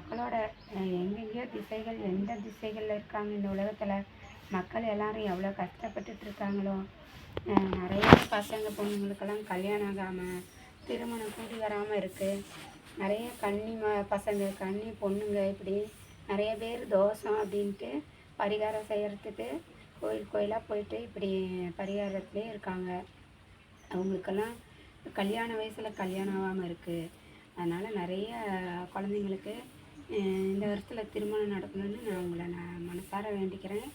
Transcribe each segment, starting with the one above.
மக்களோட எங்கெங்கேயோ திசைகள் எந்த திசைகளில் இருக்காங்க இந்த உலகத்தில்? மக்கள் எல்லாரும் எவ்வளோ கஷ்டப்பட்டுட்டு இருக்காங்களோ? நிறைய பசங்க பொண்ணுங்களுக்கெல்லாம் கல்யாணம் ஆகாமல் திருமணம் கூடி வராமல் இருக்குது நிறைய கன்னி ம பசங்க கன்னி பொண்ணுங்க இப்படி நிறைய பேர் தோஷம் அப்படின்ட்டு பரிகாரம் செய்கிறதுக்கு கோயில் கோயிலாக போயிட்டு இப்படி பரிகாரத்துலேயே இருக்காங்க. அவங்களுக்கெல்லாம் கல்யாண வயசில் கல்யாணம் ஆகாமல் இருக்குது அதனால் நிறைய குழந்தைங்களுக்கு இந்த வருஷத்தில் திருமணம் நடக்கணும்னு நான் உங்களை நான் மனசார வேண்டிக்கிறேன்.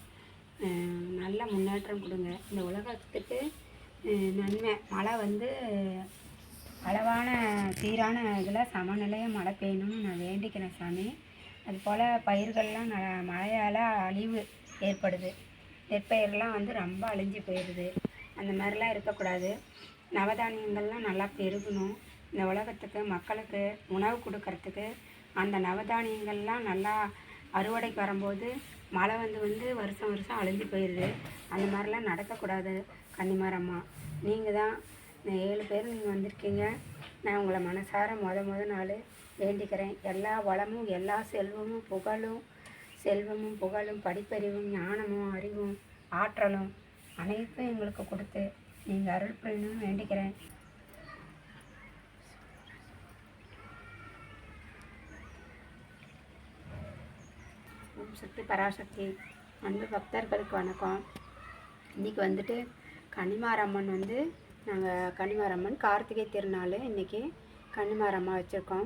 நல்ல முன்னேற்றம் கொடுங்க. இந்த உலகத்துக்கு நன்மை. மழை வந்து அளவான சீரான இதில் சமநிலையாக மழை பெய்யணும்னு நான் வேண்டிக்கிறேன் சாமி. அதுபோல் பயிர்கள்லாம் ந மழையால் அழிவு ஏற்படுது. நெற்பயிரெலாம் வந்து ரொம்ப அழிஞ்சு போயிடுது. அந்த மாதிரிலாம் இருக்கக்கூடாது. நவதானியங்கள்லாம் நல்லா பெருகணும். இந்த உலகத்துக்கு மக்களுக்கு உணவு கொடுக்கறதுக்கு அந்த நவதானியங்கள்லாம் நல்லா அறுவடைக்கு வரும்போது மழை வந்து வந்து வருஷம் வருஷம் அழிஞ்சு போயிடுது. அந்த மாதிரிலாம் நடக்கக்கூடாது கன்னிமாரம்மா. நீங்கள் தான் இந்த ஏழு பேர் நீங்கள் வந்திருக்கீங்க. நான் உங்களை மனசார முத முத நாள் வேண்டிக்கிறேன். எல்லா வளமும் எல்லா செல்வமும் புகழும் செல்வமும் புகழும் படிப்பறிவும் ஞானமும் அறிவும் ஆற்றலும் அனைத்தும் எங்களுக்கு கொடுத்து நீங்கள் அருள் புரியணும்னு வேண்டிக்கிறேன். ஓம் சக்தி பராசக்தி அன்பு பக்தர்களுக்கு வணக்கம். இன்றைக்கி வந்துட்டு கன்னிமாரம்மன் வந்து நாங்கள் கன்னிமாரம்மன் கார்த்திகை திருநாள் இன்றைக்கி கன்னிமாரம்மா வச்சுருக்கோம்.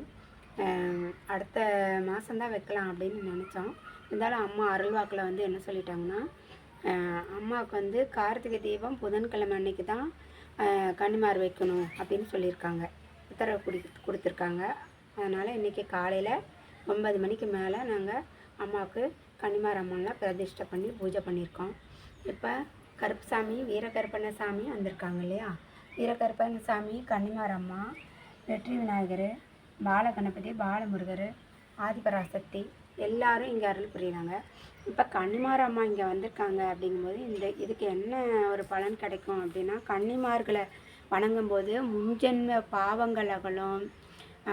அடுத்த மாதம்தான் வைக்கலாம் அப்படின்னு நினச்சோம். இருந்தாலும் அம்மா அருள்வாக்கில் வந்து என்ன சொல்லிட்டாங்கன்னா அம்மாவுக்கு வந்து கார்த்திகை தீபம் புதன்கிழமை அன்னைக்கு தான் கன்னிமார் வைக்கணும் அப்படின்னு சொல்லியிருக்காங்க. உத்தரவு கொடு கொடுத்துருக்காங்க. அதனால் இன்றைக்கி காலையில் ஒன்பது மணிக்கு மேலே நாங்கள் அம்மாவுக்கு கன்னிமார் அம்மன்லாம் பிரதிஷ்டை பண்ணி பூஜை பண்ணியிருக்கோம். இப்போ கருப்புசாமி வீரகருப்பண்ண சாமி வந்திருக்காங்க இல்லையா? வீரகருப்பண்ண சாமி கன்னிமார் அம்மா வெற்றி விநாயகர் பாலகணபதி பாலமுருகர் ஆதிபராசக்தி எல்லாரும் இங்கே அருள் புரியுறாங்க. இப்போ கன்னிமார் அம்மா இங்கே வந்திருக்காங்க அப்படிங்கும்போது இந்த இதுக்கு என்ன ஒரு பலன் கிடைக்கும் அப்படின்னா கன்னிமார்களை வணங்கும்போது முன்ஜென்ம பாவங்கள் அகலும்.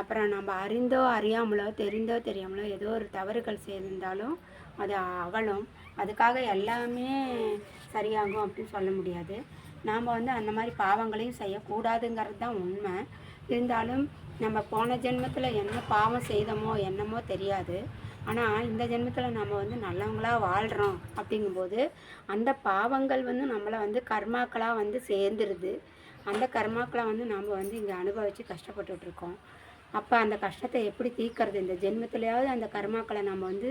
அப்புறம் நம்ம அறிந்தோ அறியாமலோ தெரிந்தோ தெரியாமலோ ஏதோ ஒரு தவறுகள் செய்திருந்தாலும் அது அகலும். அதுக்காக எல்லாமே சரியாகும் அப்படின்னு சொல்ல முடியாது. நாம் வந்து அந்த மாதிரி பாவங்களையும் செய்யக்கூடாதுங்கிறது தான் உண்மை. இருந்தாலும் நம்ம போன ஜென்மத்தில் என்ன பாவம் செய்தோமோ என்னமோ தெரியாது. ஆனால் இந்த ஜென்மத்தில் நம்ம வந்து நல்லவங்களாக வாழ்கிறோம் அப்படிங்கும்போது அந்த பாவங்கள் வந்து நம்மளை வந்து கர்மாக்களாக வந்து சேர்ந்துருது. அந்த கர்மாக்களை வந்து நம்ம வந்து இங்கே அனுபவித்து கஷ்டப்பட்டுட்டு இருக்கோம். அப்போ அந்த கஷ்டத்தை எப்படி தீர்க்கறது? இந்த ஜென்மத்திலேயாவது அந்த கர்மாக்களை நம்ம வந்து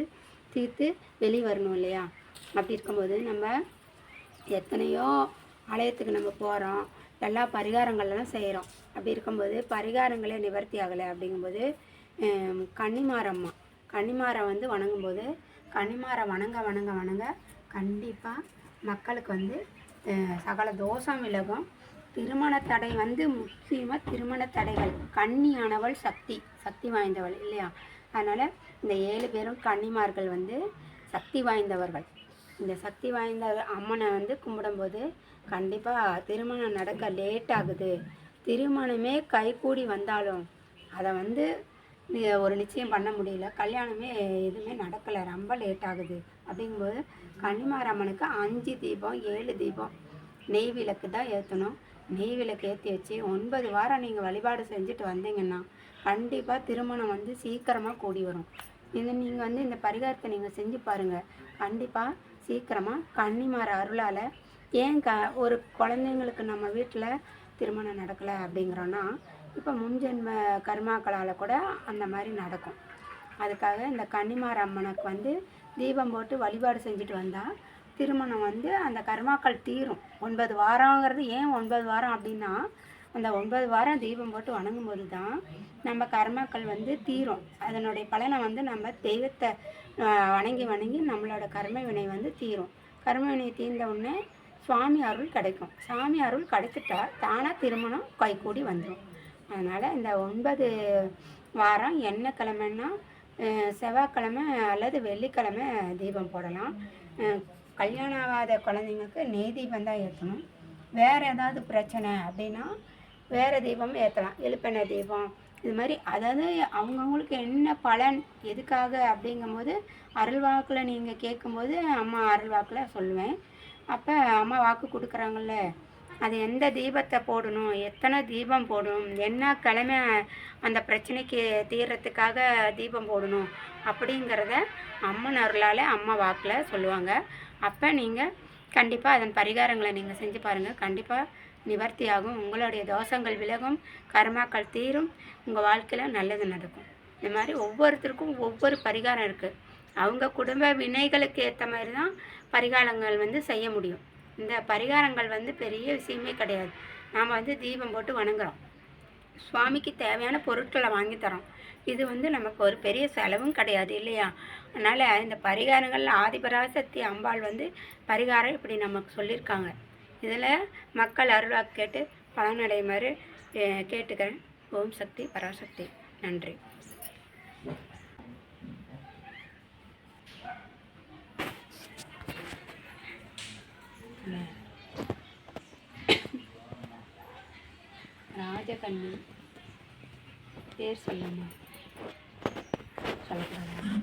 தீர்த்து வெளியே வரணும் இல்லையா? அப்படி இருக்கும்போது நம்ம எத்தனையோ ஆலயத்துக்கு நம்ம போகிறோம் எல்லா பரிகாரங்கள்லாம் செய்கிறோம் அப்படி இருக்கும்போது பரிகாரங்களே நிவர்த்தி ஆகலை அப்படிங்கும்போது கன்னிமாரம்மா. கன்னிமாரை வந்து வணங்கும்போது கன்னிமாரை வணங்க வணங்க வணங்க கண்டிப்பாக மக்களுக்கு வந்து சகல தோஷம் விலகும். திருமண தடை வந்து முக்கியமாக திருமண தடைகள். கன்னியானவள் சக்தி சக்தி வாய்ந்தவள் இல்லையா? அதனால் இந்த ஏழு பேரும் கன்னிமார்கள் வந்து சக்தி வாய்ந்தவர்கள். இந்த சக்தி வாய்ந்த அம்மனை வந்து கும்பிடும்போது கண்டிப்பாக திருமணம் நடக்க லேட் ஆகுது. திருமணமே கைகூடி வந்தாலும் அதை வந்து ஒரு நிச்சயம் பண்ண முடியல. கல்யாணமே எதுவுமே நடக்கலை. ரொம்ப லேட் ஆகுது. அப்படிங்கும்போது கன்னிமாரம்மனுக்கு அஞ்சு தீபம் ஏழு தீபம் நெய் விளக்கு தான் ஏற்றணும் நெய் விளக்கு ஏற்றி வச்சு ஒன்பது வாரம் நீங்கள் வழிபாடு செஞ்சுட்டு வந்தீங்கன்னா கண்டிப்பாக திருமணம் வந்து சீக்கிரமாக கூடி வரும். இது நீங்கள் வந்து இந்த பரிகாரத்தை நீங்கள் செஞ்சு பாருங்கள் கண்டிப்பாக சீக்கிரமாக கன்னிமார் அருளால் ஏன் க ஒரு குழந்தைங்களுக்கு நம்ம வீட்டில் திருமணம் நடக்கலை அப்படிங்கிறோன்னா இப்போ முன்ஜென்ம கர்மாக்களால் கூட அந்த மாதிரி நடக்கும். அதுக்காக இந்த கன்னிமார அம்மனுக்கு வந்து தீபம் போட்டு வழிபாடு செஞ்சுட்டு வந்தால் திருமணம் வந்து அந்த கர்மாக்கள் தீரும். ஒன்பது வாரங்கிறது ஏன் ஒன்பது வாரம் அப்படின்னா அந்த ஒன்பது வாரம் தீபம் போட்டு வணங்கும்போது தான் நம்ம கர்மாக்கள் வந்து தீரும். அதனுடைய பலனை வந்து நம்ம தெய்வத்தை வணங்கி வணங்கி நம்மளோட கர்ம வினை வந்து தீரும். கர்ம வினை தீர்ந்த உடனே சுவாமி அருள் கிடைக்கும். சாமி அருள் கிடைச்சிட்டா தானாக திருமணம் கைகூடி வந்துடும் அதனால் இந்த ஒன்பது வாரம் என்ன கிழமைன்னா செவ்வாய்க்கிழமை அல்லது வெள்ளிக்கிழமை தீபம் போடலாம். கல்யாணம் ஆகாத குழந்தைங்களுக்கு நெய் தீபம் தான் ஏற்றணும் வேறு ஏதாவது பிரச்சனை அப்படின்னா வேறு தீபம் ஏற்றலாம் எழுப்பெண்ணெய் தீபம் இது மாதிரி அதாவது அவங்கவுங்களுக்கு என்ன பலன் எதுக்காக அப்படிங்கும்போது அருள்வாக்கில் நீங்கள் கேட்கும்போது அம்மா அருள்வாக்கில் சொல்லுவேன். அப்போ அம்மா வாக்கு கொடுக்குறாங்கல்ல. அது எந்த தீபத்தை போடணும்? எத்தனை தீபம் போடணும்? என்ன கிழமை அந்த பிரச்சனைக்கு தீர்றதுக்காக தீபம் போடணும்? அப்படிங்கிறத அம்மன் அருளால் அம்மா வாக்கில் சொல்லுவாங்க. அப்போ நீங்கள் கண்டிப்பாக அதன் பரிகாரங்களை நீங்கள் செஞ்சு பாருங்கள் கண்டிப்பாக நிவர்த்தி ஆகும் உங்களுடைய தோஷங்கள் விலகும். கர்மாக்கள் தீரும். உங்கள் வாழ்க்கையில் நல்லது நடக்கும். இந்த மாதிரி ஒவ்வொருத்தருக்கும் ஒவ்வொரு பரிகாரம் இருக்குது அவங்க குடும்ப வினைகளுக்கு ஏற்ற மாதிரி தான் பரிகாரங்கள் வந்து செய்ய முடியும். இந்த பரிகாரங்கள் வந்து பெரிய விஷயமே கிடையாது. நாம் வந்து தீபம் போட்டு வணங்குறோம். சுவாமிக்கு தேவையான பொருட்களை வாங்கி தரோம். இது வந்து நமக்கு ஒரு பெரிய செலவும் கிடையாது இல்லையா? அதனால் இந்த பரிகாரங்களில் ஆதிபராசக்தி அம்பாள் வந்து பரிகாரம் இப்படி நமக்கு சொல்லியிருக்காங்க. இதில் மக்கள் அருளாக கேட்டு பலனடையுமாறு கேட்டுக்கிறேன். ஓம் சக்தி பராசக்தி. நன்றி. ராஜகண்ணி பேர் சொல்லுமா? చల్లకుండా